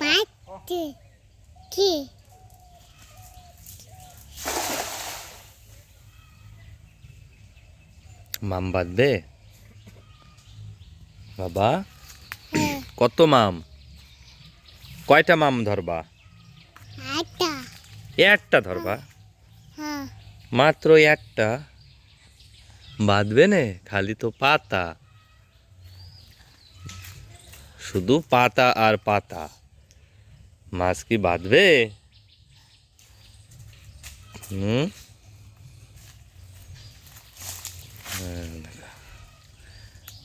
পাচ্ছে কি মাম বাঁধবে বাবা হ্যাঁ। কত মাম? কয়টা মাম ধরবা? একটা ধরবা? হ্যাঁ। মাত্র একটা? বাঁধবে নে খালি তো পাতা। শুধু পাতা আর পাতা। মাছ কি বাঁধবে? হুম?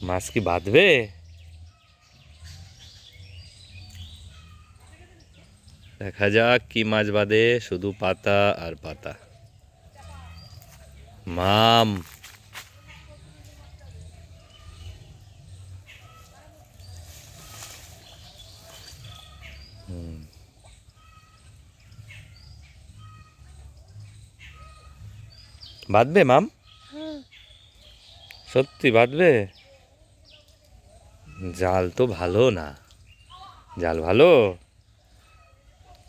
মাছ কি বাঁধবে? দেখা যাক কি মাছ বাঁধে, শুধু পাতা আর পাতা। মাম! বাঁধবে মাম সত্যি বাঁধবে জাল তো ভালো না জাল ভালো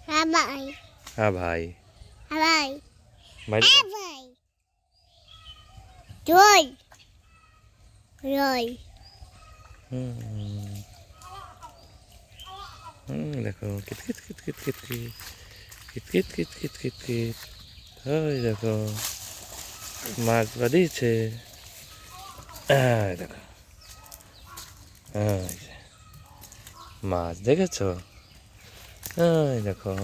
হ্যাঁ ভাই হ্যাঁ ভাই হ্যাঁ ভাই হ্যাঁ রই হুম হুম, দেখো কিত কিত কিত কিত কিত কিত কিত কিত কিত কিত কিত দেখো মাছ বাঁধিয়েছে। দেখো। মাছ দেখেছ? দেখো।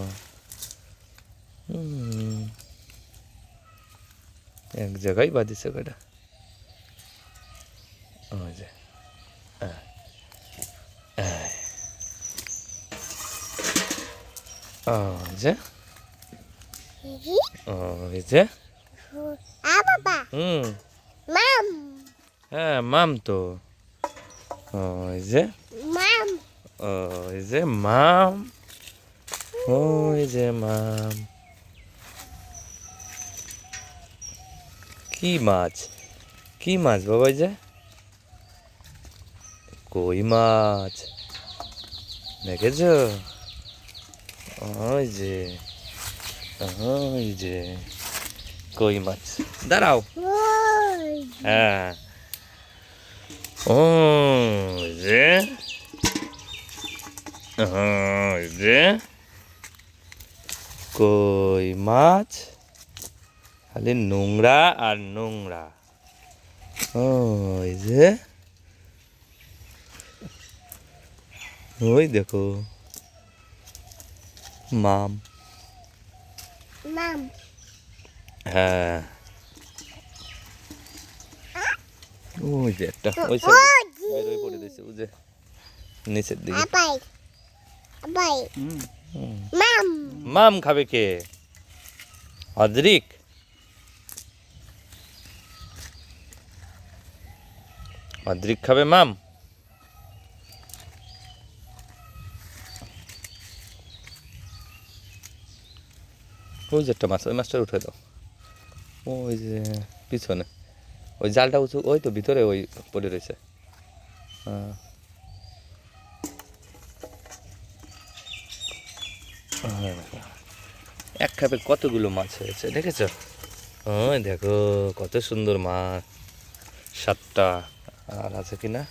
এক জায়গায় বাঁধিছে কটা যে। যে। যে। বাবা। হুম। মাম। হ্যাঁ মাম তো। ওই যে। মাম। ওই যে মাম। ওই যে মাম। কি মাছ? কি মাছ বাবা এই যে? কই মাছ? দেখেছ? ওই যে। ওই যে। কই মাছ দাঁড়াও হ্যাঁ ও যে যে কই মাছ খালি নোংরা আর নোংরা ওই যে ওই দেখো মাম মাম হ্যাঁ। ওই যে একটা ওই ওই সাইডে। ওই ওই পড়ে দিয়েছে ওই যে নিচের দিকে। আপাই আপাই। হুম। মাম। মাম খাবে কে? অদ্রিক অদ্রিক খাবে মাম? ওই যে একটা মাছ ওই মাছটা উঠে দাও। ওই যে পিছনে। ওই জালটা উঁচু ওই তো ভিতরে ওই পড়ে রয়েছে। হ্যাঁ। এক খাপে কতগুলো মাছ হয়েছে দেখেছ? ওই দেখো কত সুন্দর মাছ। সাতটা আর আছে কি না?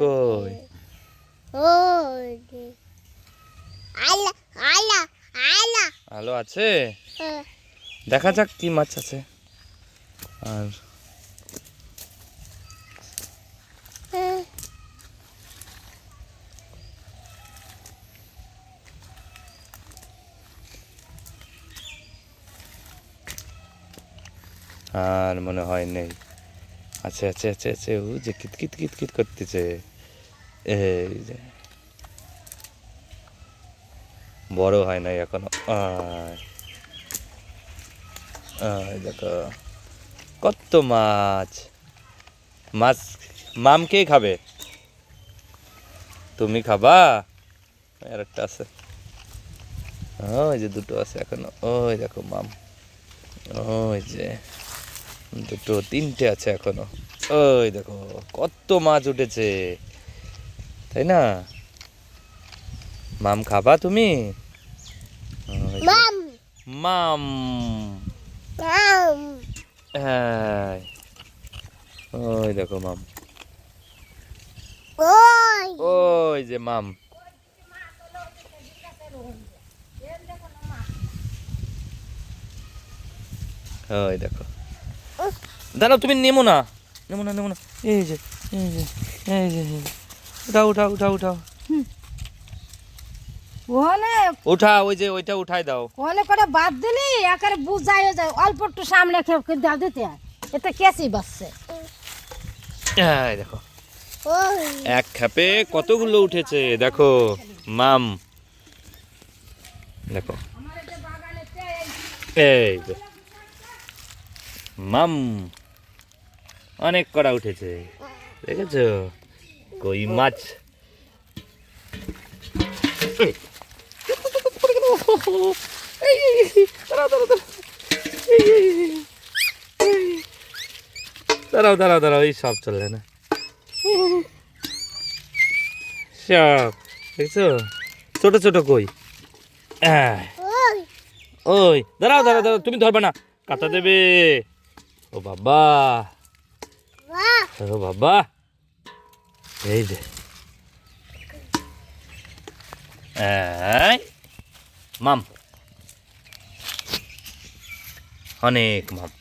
কই? আলা আলা আলা আছে? হ্যাঁ। দেখা যাক কি মাছ আছে। আর হ্যাঁ। আর মনে হয় নেই। আছে আছে আছে আছে। ও যে কিত কিত কিত কিত করতেছে। এই যে। বড় হয় নাই এখনও। দেখো। কত মাছ। মাছ, মাম কে খাবে? তুমি খাবা? আর একটা আছে। ওই যে দুটো আছে এখনও। ওই দেখো মাম। ওই যে দুটো, তিনটে আছে এখনও। ওই দেখো, কত মাছ উঠেছে। তাই না? মাম খাবা তুমি? মাম। মাম। মাম। হ্যাঁ। ওই দেখো মাম। ওই। ওই যে মাম। ওই দেখো। দাঁড়াও তুমি নেমো না। নেমো না নেমো না। এই যে এই যে এই যে এই যে। উঠাও উঠাও উঠাও উঠাও। ওখানে উঠা ওই যে ওইটা উঠাই দাও। ওখানে করে বাদ দিলি একেবারে বুঝাই যায় অল্প একটু সামনে খেয়ে দাও দিতে। এতে কেসি বাসছে এই দেখো। এক খাপে কতগুলো উঠেছে দেখো মাম। দেখো। এই মাম অনেক করা উঠেছে দেখেছ? কই মাছ। দাঁড়াও, দাঁড়াও, দাঁড়াও। এই, সব চললে না। সব দেখছ? ছোট ছোট কই? আহ, ওই। দাঁড়াও দাঁড়াও দাঁড়াও তুমি ধরবে না। কাটা দেবে। ও বাবা। ও বাবা। এই যে। এই, মাম অনেক মাম